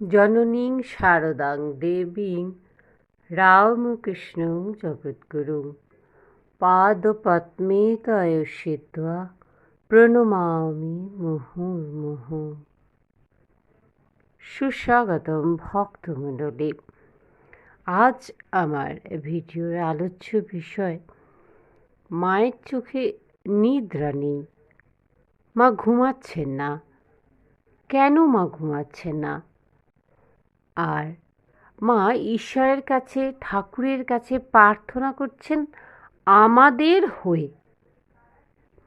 জননীং শারদাং দেবীং রামকৃষ্ণং জগদ্গুরুং পাদপদ্মে তয়সিত্বা প্রণমামি মুহুর্মুহু সুস্বাগতম ভক্তমণ্ডলী, আজ আমার ভিডিওর আলোচ্য বিষয়, মায়ের চোখে নিদ্রা নেই, মা ঘুমাচ্ছেন না। কেন মা ঘুমাচ্ছেন না? আর মা ঈশ্বরের কাছে, ঠাকুরের কাছে প্রার্থনা করছেন আমাদের হয়ে।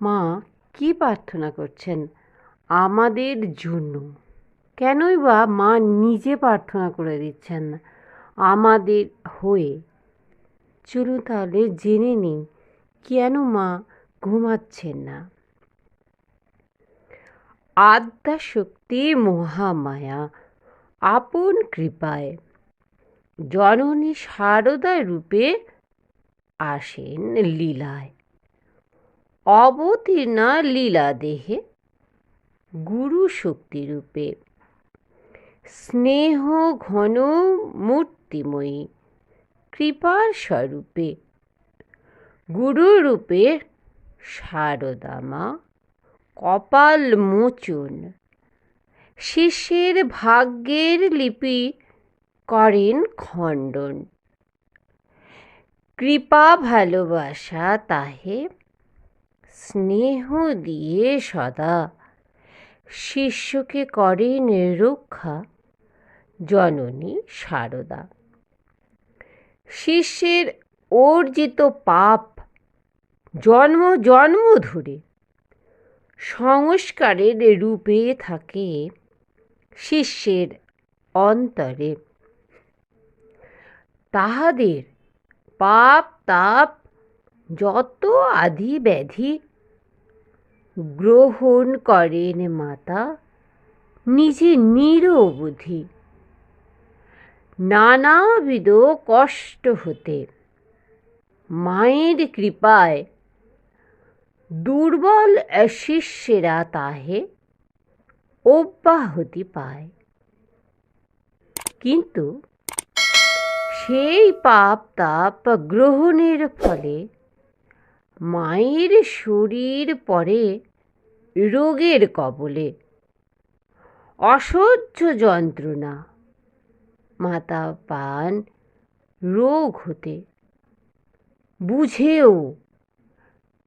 মা, কি প্রার্থনা করছেন? আমাদের জন্য। কেনই বা মা নিজে প্রার্থনা করে দিচ্ছেন আমাদের হয়ে? চলুন তাহলে জেনে নিই, কেন মা ঘুমাচ্ছেন না? আদ্যা শক্তি মহামায়া আপন কৃপায়। জননী শারদা রূপে আসেন লীলায়। অবতীর্ণা লীলা দেহে গুরু শক্তি রূপে। স্নেহ ঘন মূর্তিময়ী কৃপার স্বরূপে গুরুরূপে শারদামা কপাল মোচন শিষ্যের ভাগ্যের লিপি করেন খণ্ডন। কৃপা ভালোবাসা তাহে, স্নেহ দিয়ে সদা। শিষ্যকে করেন রক্ষা, জননী সারদা। শিষ্যের অর্জিত পাপ জন্ম জন্ম ধরে সংস্কারের রূপে থাকে। শিষ্যের অন্তরে। তাহাদের পাপ তাপ যত আধি ব্যাধি গ্রহণ করেন মাতা, নিজে নিরবধি। নানাবিধ কষ্ট হতে মায়ের কৃপায় দুর্বল শিষ্যেরা তাহে অব্যাহতি পায়। কিন্তু সেই পাপ তাপ গ্রহণের ফলে মায়ের শরীর পরে রোগের কবলে। অসহ্য যন্ত্রণা, মাতা পান রোগ হতে বুঝেও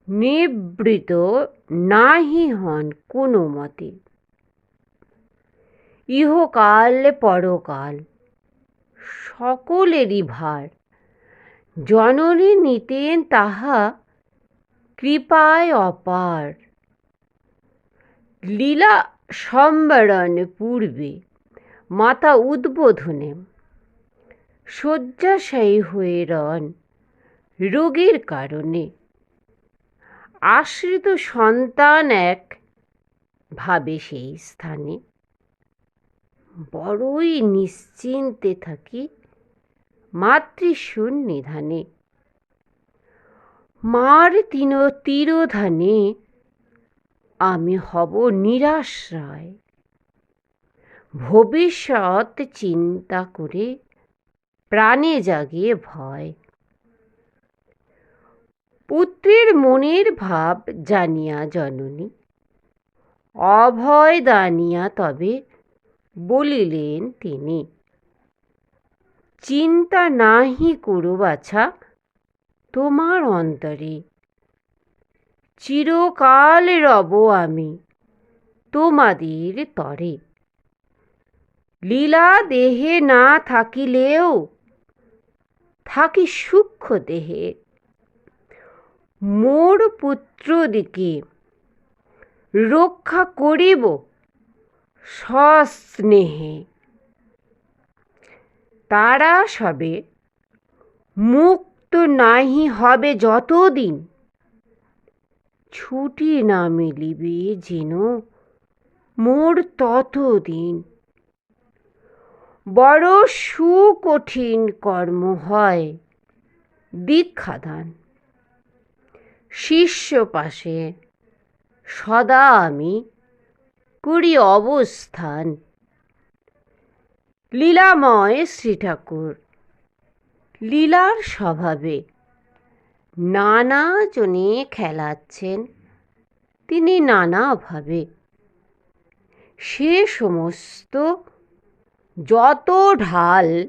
নিবৃত নাহি হন কোনো মতে। ইহকাল পরকাল। সকলেরই ভার। জননী নিতেন তাহা কৃপায় অপার। লীলা সম্বরণ পূর্বে মাতা উদ্বোধনে শয্যাশায়ী হয়ে রন রোগের কারণে। আশ্রিত সন্তান এক ভাবে সেই স্থানে বড়ই নিশ্চিন্তে থাকি মাতৃসন্নিধানে মার তিন তিরোধানে আমি হব নিরাশ্রয়। ভবিষ্যৎ চিন্তা করে প্রাণে জাগে ভয়। পুত্রের মনের ভাব জানিয়া জননী, অভয় দানিয়া তবে বলিলেন তিনি, চিন্তা নাহি করো বাছা, তোমার অন্তরে। চিরকাল রব আমি তোমাদের তরে। লীলা দেহে না থাকিলেও থাকি সূক্ষ্ম দেহে। মোর পুত্রদিকে রক্ষা করিব সস্নেহে তারা সবে মুক্ত নাহি হবে যতদিন। ছুটি না মিলিবে যেন মোর ততদিন। বড় সুকঠিন কর্ম হয় দীক্ষাদান। শিষ্য পাশে সদা আমি করি অবস্থান। লীলাময় শ্রী ঠাকুর লীলার স্বভাবে নানা জনে খেলাচ্ছেন। তিনি নানাভাবে। সে সমস্ত যত ঢাল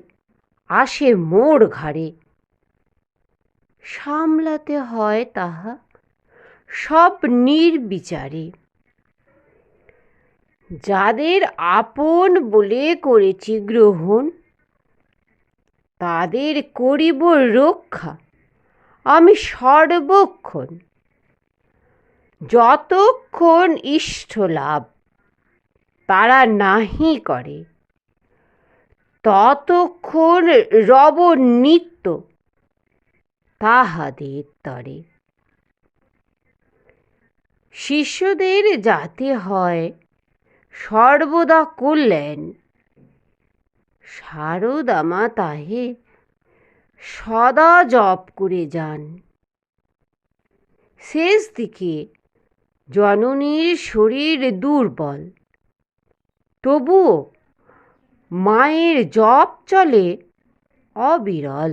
আসে মোর ঘাড়ে। সামলাতে হয় তাহা সব নির্বিচারে। যাদের আপন বলে করেছি গ্রহণ, তাদের করিব রক্ষা। আমি সর্বক্ষণ, যতক্ষণ ইষ্ট লাভ তারা নাহি করে, ততক্ষণ রব নিত্য তাহাদের তরে। শিষ্যদের যাতে হয় সর্বদা কল্যাণ শারদামা তাহে সদা জপ করে যান। শেষ দিকে জননীর শরীর দুর্বল। তবুও মায়ের জপ চলে অবিরল।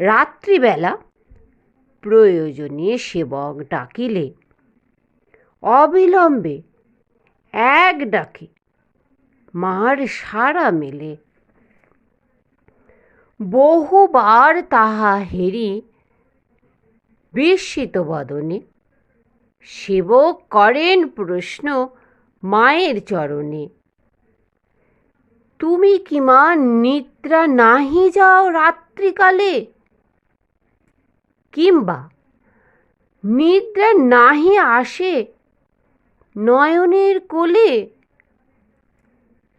রাত্রিবেলা প্রয়োজনে সেবক ডাকিলে অবিলম্বে এক ডাকে। মার সারা মেলে। বহুবার তাহা হেরি বিস্মিত বদনে। সেবক করেন প্রশ্ন মায়ের চরণে। তুমি কি মা নিদ্রা নাহি যাও রাত্রিকালে? কিংবা নিদ্রা নাহি আসে নয়নের কোলে?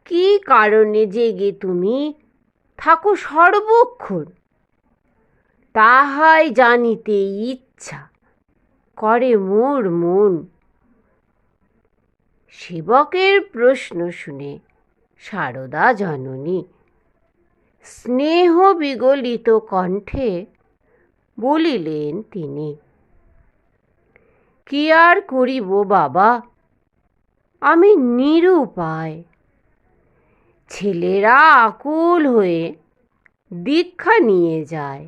কি কারণে জেগে তুমি? থাকো সর্বক্ষণ। তাহাই জানিতে ইচ্ছা করে মোর মন। সেবকের প্রশ্ন শুনে সারদা জননী স্নেহ বিগলিত কণ্ঠে বলিলেন তিনি, কি আর করিব বাবা? আমি নিরুপায়। ছেলেরা আকুল হয়ে দীক্ষা নিয়ে যায়।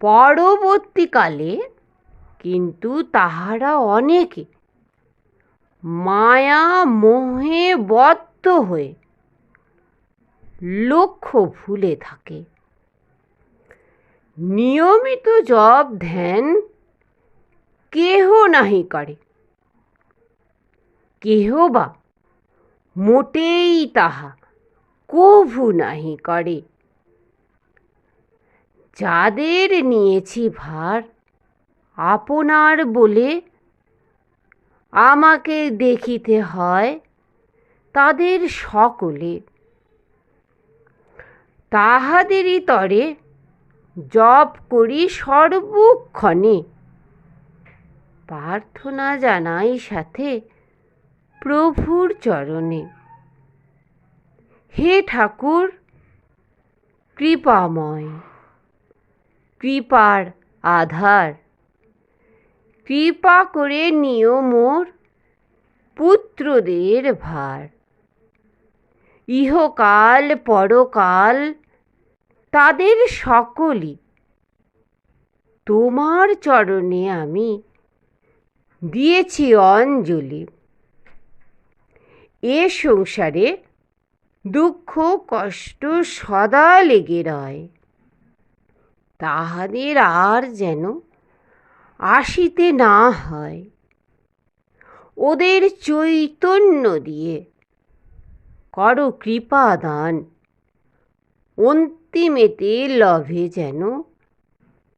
পরবর্তীকালে কিন্তু তাহারা অনেকে মায়া মোহে বদ্ধ হয়ে লক্ষ্য ভুলে থাকে। নিয়মিত জব ধ্যান কেহ নাহি করে। কেহ বা মোটেই তাহা কভু নাহি করে। যাদের নিয়েছি ভার, আপনার বলে আমাকে দেখিতে হয় তাদের সকলে। তাহাদেরই তরে জপ করি সর্বক্ষণে। প্রার্থনা জানাই সাথে প্রভুর চরণে। হে ঠাকুর, কৃপাময়। কৃপার আধার। কৃপা করে নিও মোর পুত্রদের ভার। ইহকাল পরকাল তাদের সকলই তোমার চরণে আমি দিয়েছি অঞ্জলি। এ সংসারে দুঃখ, কষ্ট সদা লেগে রয়। তাহাদের আর যেন আসিতে না হয়। ওদের চৈতন্য দিয়ে করো কৃপা দান। অন্তিমেতে লভে যেন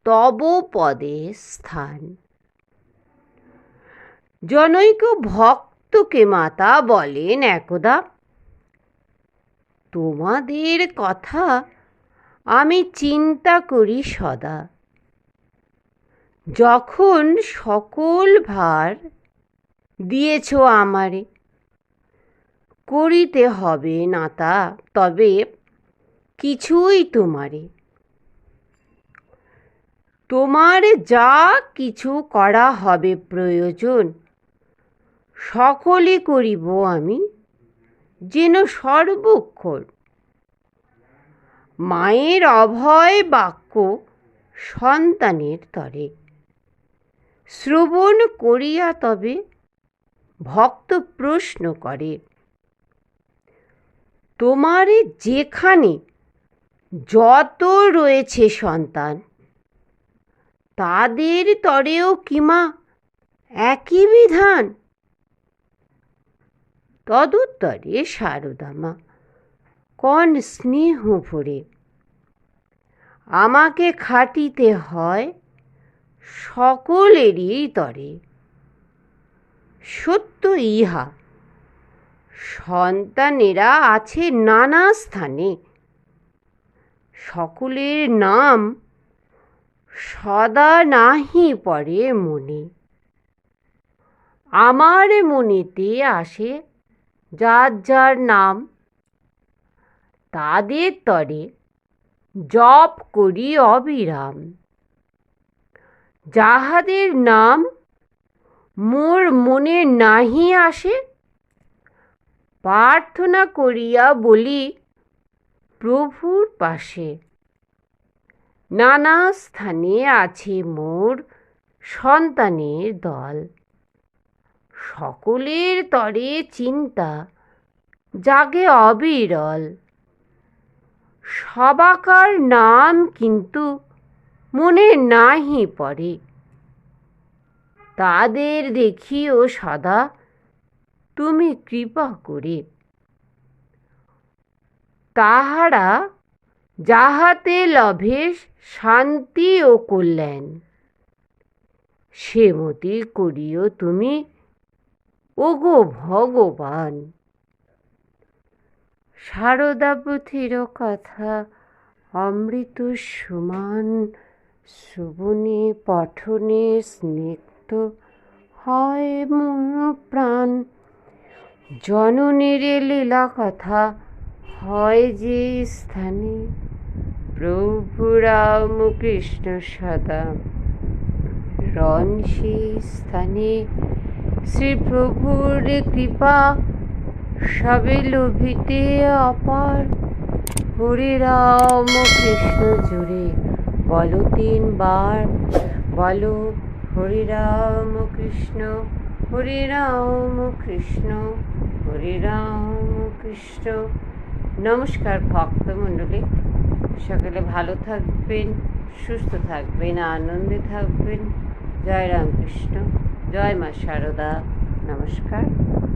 তব পদে স্থান। জনৈক ভক্তকে মাতা বলেন একদা। তোমাদের কথা আমি চিন্তা করি সদা। যখন সকল ভার দিয়েছ আমারে, করিতে হবে না তা তবে কিছুই তোমারে। তোমার যা কিছু করা হবে প্রয়োজন সকলে করিব আমি যেন সর্বক্ষণ মায়ের অভয় বাক্য সন্তানের তরে। শ্রবণ করিয়া তবে ভক্ত প্রশ্ন করে, তোমার যেখানে যত রয়েছে সন্তান, তাদের তরেও কিমা একই বিধান? তদুত্তরে সারদামা কন স্নেহ ভরে, আমাকে খাটিতে হয় সকলেরই তরে। সত্য ইহা, সন্তানেরা আছে নানা স্থানে, সকলের নাম সদা নাহি পড়ে মনে। আমার মনেতে আসে যার যার নাম, তাদের তরে জপ করি অবিরাম। যাহাদের নাম মোর মনে নাহি আসে, প্রার্থনা করিয়া বলি প্রভুর পাশে। নানা স্থানে আছে মোর সন্তানের দল। সকলের তরে চিন্তা, জাগে অবিরল। সবাকার নাম কিন্তু মনে নাহি পড়ে। তাদের দেখিও সদা তুমি কৃপা করে। তাহারা যাহাতে লভে শান্তি ও কল্যাণ, সে মতি করিও তুমি ওগো ভগবান। সারদা পুথির কথা, অমৃত সমান শ্রবণে পঠনে স্নিগ্ধ হয় মন প্রাণ। জননীর লীলা কথা হয় যে স্থানে, প্রভু রামকৃষ্ণ সদা। রণ সেই স্থানে শ্রী প্রভুর কৃপা সবে লোভিতে অপার। হরে রাম, কৃষ্ণ জুড়ে বলো তিনবার। বলো, হরে রাম, কৃষ্ণ, হরে রাম, কৃষ্ণ, হরে রাম, কৃষ্ণ। নমস্কার ভক্তমণ্ডলী সকলে ভালো থাকবেন, সুস্থ থাকবেন, আনন্দে থাকবেন। জয় রামকৃষ্ণ। জয় মা শারদা নমস্কার।